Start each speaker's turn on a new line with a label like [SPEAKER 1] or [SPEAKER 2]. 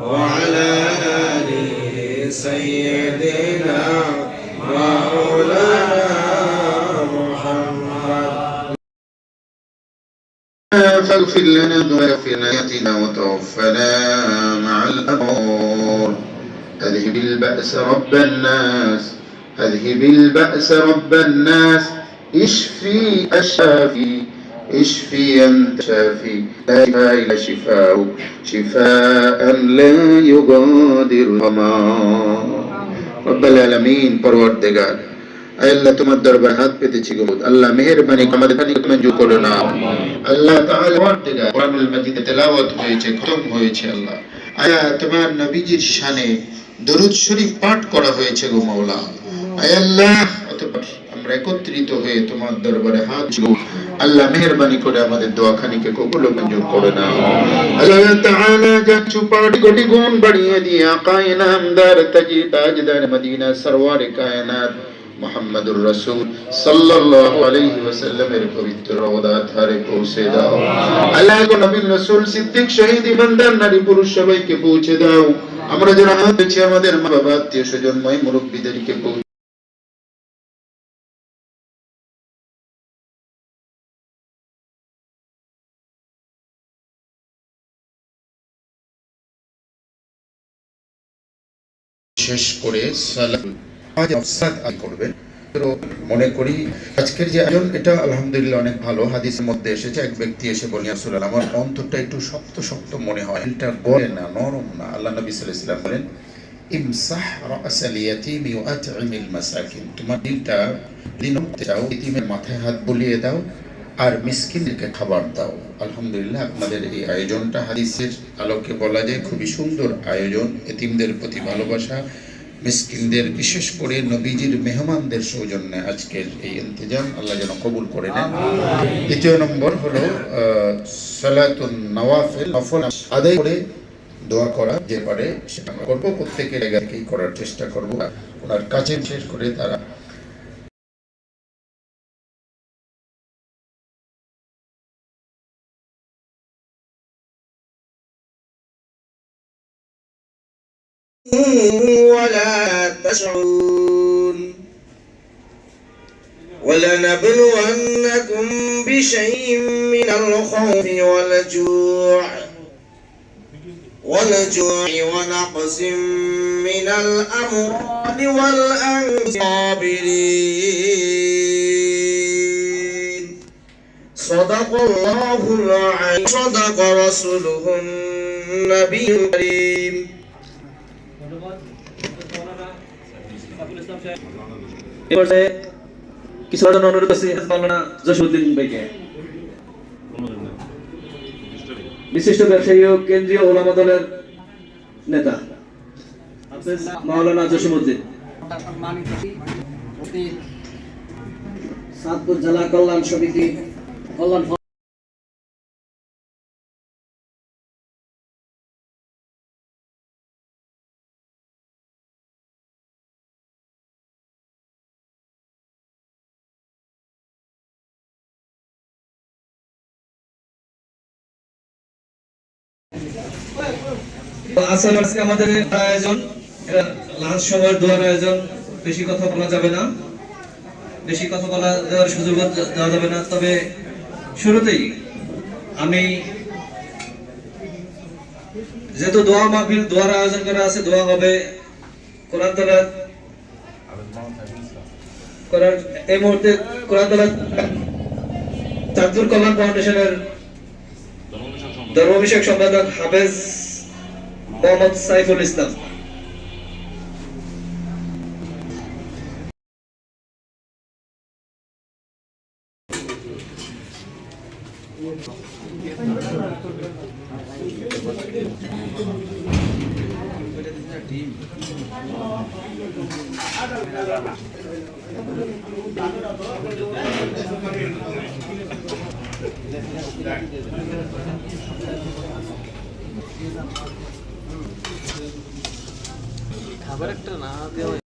[SPEAKER 1] وعلى آل سيدنا مولانا محمد.
[SPEAKER 2] فاغفر لنا لنا وتوفنا مع الأبرار. أذهب البأس رب الناس أذهب البأس رب الناس. اشفي الشافي اشفي أنت شافي لا شفاء إلا شفاء شفاء لا يغادر غمار رب العالمين পরওয়ারদিগার আল্লাহ তোমার দরবার হাত পেতেছি গো আল্লাহ মেহেরবানি আমাদের পানি মঞ্জুর করো না আল্লাহ তাআলা পরওয়ারদিগার কোরআনুল মাজিদে তেলাওয়াত হয়েছে খতম হয়েছে আল্লাহ আয়া তোমার নবীজির শানে দরুদ শরীফ পাঠ করা হয়েছে গো মাওলা আয় আল্লাহ অতঃপর আমরা একত্রিত হয়ে তোমার দরবারে হাত জোড় আল্লাহ মেহেরবানি করে আমাদের দোয়াখানিকে কবুল মঞ্জুর করে না। আল্লাহ তাআলা যা চুপাড়ি কোটি গুণ বাড়িয়ে দিয়ে আকায়ে নামদার তাজি তাজদার মদিনা সরওয়ার কায়নাত মোহাম্মদুর রসুল সাল্লাল্লাহু আলাইহি ওয়াসাল্লামের পবিত্র রওদার ধারে পৌঁছে দাও। আল্লাহ গো নবী রসুল সিদ্দিক শহীদ ইমানদার নারী পুরুষ সবাইকে পৌঁছে দাও। আমরা যারা হয়েছে, আমাদের মা বাবা আত্মীয় স্বজন ময় মুরব্বীদেরকে পৌঁছে শেষ করে করবেন। তো মনে করি আজকের যে আয়োজন, এটা আলহামদুলিল্লাহ অনেক ভালো। হাদিসের মধ্যে এসেছে, এক ব্যক্তি এসে বলি আসলে আমার অন্তরটা একটু শক্ত শক্ত মনে হয়। এটা গলে না, নরম না। আল্লাহ নবী সাল্লাল্লাহু আলাইহি বলেন, ইমসাহ রাসাল ইয়াতিম ওয়াত'ইমিল মাসাকিন। তোমার দিলটা দিনতে চাও, ইতিমের মাথায় হাত বুলিয়ে দাও আর মিসকিনদেরকে খাবার দাও। আলহামদুলিল্লাহ আপনাদের এই আয়োজনটা হাদিসের আলোকে বলা যায় খুবই সুন্দর আয়োজন। এতিমদের প্রতি ভালোবাসা মিসকিনদের বিশেষ করে নবীজির মেহমানদের সৌজন্যে আজকের এই ইন্তজাম আল্লাহ যেন কবুল করে নেন। দ্বিতীয় নম্বর হলো সালাতুন নওয়াফিল নফল আদায় করে দোয়া করা যে পারে সেটা আমরা করব। প্রত্যেকের জায়গা থেকেই করার চেষ্টা করব। ওনার কাছে শেষ করে তারা
[SPEAKER 1] ولا تشعرون ولنبلونكم بشيء من الخوف والجوع. والجوع ونقص من الأمراض والأنفس صابرين صدق الله العظيم صدق رسوله النبي الكريم.
[SPEAKER 3] এ পর্যায়ে কিছু জন্য অনুরোধ করছি মাওলানা জসিমউদ্দিন ভাইকে। বিশিষ্ট ব্যবসায়ী ও কেন্দ্রীয় ওলামা দলের নেতা মাওলানা জসিমউদ্দিন।
[SPEAKER 4] সম্মানিত সাতপুর জেলা কল্যাণ সমিতি কল্যাণ
[SPEAKER 3] আমাদের আয়োজন লাঞ্চ সময়ের দোয়ার আয়োজন, বেশি কথা বলা যাবে না। বেশি কথা বলা দেওয়ার সুযোগ দেওয়া যাবে না। তবে শুরুতেই আমি যেহেতু দোয়া মাহফিল, দোয়ার আয়োজন করা আছে, দোয়া হবে কোরআন তালাত এই মুহূর্তে কোরআন তালা চাঁদপুর কল্যাণ ফাউন্ডেশনের ধর্ম বিষয়ক সম্পাদক হাফেজ মোহাম্মদ সাইফুল ইসলাম। खबर ना